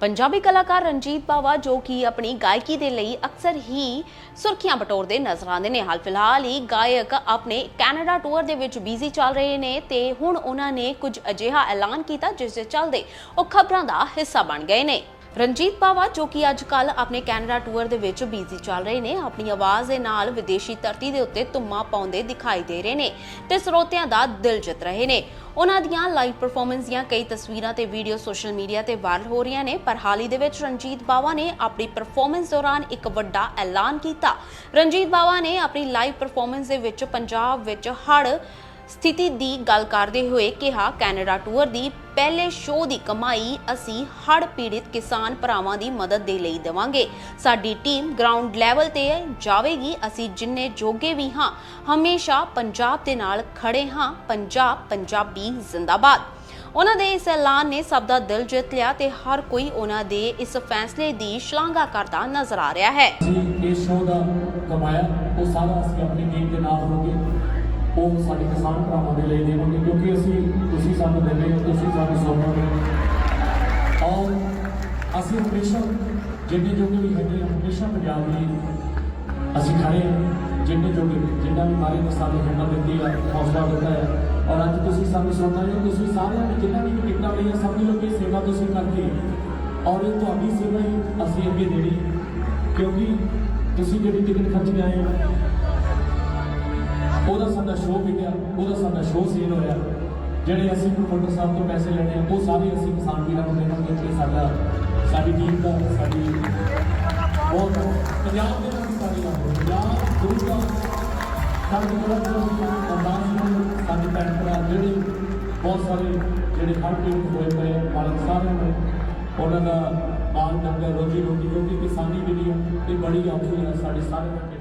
ਪੰਜਾਬੀ ਕਲਾਕਾਰ ਰਣਜੀਤ ਬਾਵਾ ਜੋ ਕਿ ਆਪਣੀ ਗਾਇਕੀ ਦੇ ਲਈ ਅਕਸਰ ਹੀ ਸੁਰਖੀਆਂ ਬਟੋਰਦੇ ਨਜ਼ਰ ਆਉਂਦੇ ਨੇ। ਹਾਲ ਫਿਲਹਾਲ ਹੀ ਗਾਇਕ ਆਪਣੇ ਕੈਨੇਡਾ ਟੂਰ ਦੇ ਵਿੱਚ ਬਿਜ਼ੀ ਚੱਲ ਰਹੇ ਨੇ ਤੇ ਹੁਣ ਉਹਨਾਂ ਨੇ ਕੁਝ ਅਜਿਹਾ ਐਲਾਨ ਕੀਤਾ ਜਿਸ ਦੇ ਚੱਲਦੇ ਉਹ ਖਬਰਾਂ ਦਾ ਹਿੱਸਾ ਬਣ ਗਏ ਨੇ। ਰਣਜੀਤ ਬਾਵਾ ਜੋ ਕਿ ਅੱਜ ਕੱਲ ਆਪਣੇ ਕੈਨੇਡਾ ਟੂਰ ਦੇ ਵਿੱਚ ਬਿਜ਼ੀ ਚੱਲ ਰਹੇ ਨੇ, ਆਪਣੀ ਆਵਾਜ਼ ਦੇ ਨਾਲ ਵਿਦੇਸ਼ੀ ਧਰਤੀ ਦੇ ਉੱਤੇ ਧੁੰਮਾ ਪਾਉਂਦੇ ਦਿਖਾਈ ਦੇ ਰਹੇ ਨੇ ਤੇ ਸਰੋਤਿਆਂ ਦਾ ਦਿਲ ਜਿੱਤ ਰਹੇ ਨੇ। ਉਹਨਾਂ ਦੀਆਂ ਲਾਈਵ ਪਰਫਾਰਮੈਂਸ ਦੀਆਂ ਕਈ ਤਸਵੀਰਾਂ ਤੇ ਵੀਡੀਓ ਸੋਸ਼ਲ ਮੀਡੀਆ ਤੇ ਵਾਇਰਲ ਹੋ ਰਹੀਆਂ ਨੇ, ਪਰ ਹਾਲ ਹੀ ਦੇ ਵਿੱਚ ਰਣਜੀਤ ਬਾਵਾ ਨੇ ਆਪਣੀ ਪਰਫਾਰਮੈਂਸ ਦੌਰਾਨ ਇੱਕ ਵੱਡਾ ਐਲਾਨ ਕੀਤਾ। ਰਣਜੀਤ ਬਾਵਾ ਨੇ ਆਪਣੀ ਲਾਈਵ ਪਰਫਾਰਮੈਂਸ ਦੇ ਵਿੱਚ ਪੰਜਾਬ ਵਿੱਚ ਹੜ੍ਹ ਸਥਿਤੀ ਦੀ ਗੱਲ ਕਰਦੇ ਹੋਏ ਕਿਹਾ, ਕੈਨੇਡਾ ਟੂਰ ਦੀ ਪਹਿਲੇ ਸ਼ੋਅ ਦੀ ਕਮਾਈ ਅਸੀਂ ਹੜ੍ਹ ਪੀੜਿਤ ਕਿਸਾਨ ਭਰਾਵਾਂ ਦੀ ਮਦਦ ਦੇ ਲਈ ਦੇਵਾਂਗੇ। ਸਾਡੀ ਟੀਮ ਗਰਾਊਂਡ ਲੈਵਲ ਤੇ ਜਾਵੇਗੀ। ਅਸੀਂ ਜਿੰਨੇ ਜੋਗੇ ਵੀ ਹਾਂ, ਹਮੇਸ਼ਾ ਪੰਜਾਬ ਦੇ ਨਾਲ ਖੜੇ ਹਾਂ। ਪੰਜਾਬ, ਪੰਜਾਬੀ ਜ਼ਿੰਦਾਬਾਦ। ਉਹਨਾਂ ਦੇ ਇਸ ਐਲਾਨ ਨੇ ਸਭ ਦਾ ਦਿਲ ਜਿੱਤ ਲਿਆ ਤੇ ਹਰ ਕੋਈ ਉਹਨਾਂ ਦੇ ਇਸ ਫੈਸਲੇ ਦੀ ਸ਼ਲਾਘਾ ਕਰਦਾ ਨਜ਼ਰ ਆ ਰਿਹਾ ਹੈ। ਇਸ ਸ਼ੋਅ ਦਾ ਕਮਾਇਆ ਉਹ ਸਾਰਾ ਅਸੀਂ ਆਪਣੀ ਟੀਮ ਦੇ ਨਾਲ ਹੋ ਉਹ ਸਾਡੇ ਕਿਸਾਨ ਭਰਾਵਾਂ ਦੇ ਲਈ ਦੇਵਾਂਗੇ, ਕਿਉਂਕਿ ਅਸੀਂ ਤੁਸੀਂ ਸਾਨੂੰ ਦਿੰਦੇ ਹੋ, ਤੁਸੀਂ ਸਾਨੂੰ ਸੌਂਪੋਗੇ ਔਰ ਅਸੀਂ ਹਮੇਸ਼ਾ ਜਿੰਨੇ ਜੋਗੇ ਵੀ ਹੈਗੇ ਹਾਂ ਹਮੇਸ਼ਾ ਪੰਜਾਬ ਲਈ ਅਸੀਂ ਖੜੇ ਹਾਂ ਜਿੰਨੇ ਜੋਗੇ, ਜਿੰਨਾ ਵੀ ਮਾਰੇ ਨੇ, ਸਾਨੂੰ ਹਿੰਮਤ ਦਿੱਤੀ ਹੈ ਹੌਸਲਾ ਦਿੱਤਾ ਹੈ ਔਰ ਅੱਜ ਤੁਸੀਂ ਸਾਨੂੰ ਸੁਣਨਾ ਹੈ, ਤੁਸੀਂ ਸਾਰਿਆਂ ਨੇ ਜਿੰਨਾ ਵੀ ਟਿਕਟਾਂ ਲਈਆਂ ਸਮਝ ਲਓ ਕਿ ਸੇਵਾ ਤੁਸੀਂ ਕਰਦੇ ਹੋ ਔਰ ਇਹ ਤੁਹਾਡੀ ਸੇਵਾ ਹੀ ਅਸੀਂ ਅੱਗੇ ਦੇਣੀ ਕਿਉਂਕਿ ਤੁਸੀਂ ਜਿਹੜੀ ਟਿਕਟ ਖਰਚ ਕੇ ਆਏ ਹੋ ਸਾਡਾ ਸ਼ੋਅ ਵਿਕਿਆ ਉਹਦਾ ਸਾਡਾ ਸ਼ੋਅ ਸੇਲ ਹੋਇਆ। ਜਿਹੜੇ ਅਸੀਂ ਪ੍ਰਮੋਟਰ ਸਾਹਿਬ ਤੋਂ ਪੈਸੇ ਲੈਣੇ ਆ ਉਹ ਸਾਰੇ ਅਸੀਂ ਕਿਸਾਨ ਵੀਰਾਂ ਨੂੰ ਦੇਵਾਂਗੇ ਕਿ ਸਾਡਾ ਸਾਡੀ ਟੀਮ ਦਾ ਸਾਡੀ ਬਹੁਤ ਪੰਜਾਬ ਦੇ ਨਾਲ ਸਾਡੀ ਨਾਲ ਪੰਜਾਬ ਗੁਰੂ ਦਾ ਸਾਡੇ ਕੋਲ ਅਰਦਾਸ ਸਾਡੇ ਭੈਣ ਭਰਾ ਜਿਹੜੇ ਬਹੁਤ ਸਾਰੇ ਜਿਹੜੇ ਹਰ ਟੀਮ ਹੋਏ ਪਏ ਆ, ਮਾਲਕ ਸਾਰਿਆਂ ਨੂੰ ਉਹਨਾਂ ਦਾ ਮਾਲ ਡੰਗਰ ਰੋਜੀ ਰੋਟੀ ਕਿਉਂਕਿ ਕਿਸਾਨੀ ਜਿਹੜੀ ਆ ਇਹ ਬੜੀ ਔਖੀ ਆ ਸਾਡੇ ਸਾਰੇ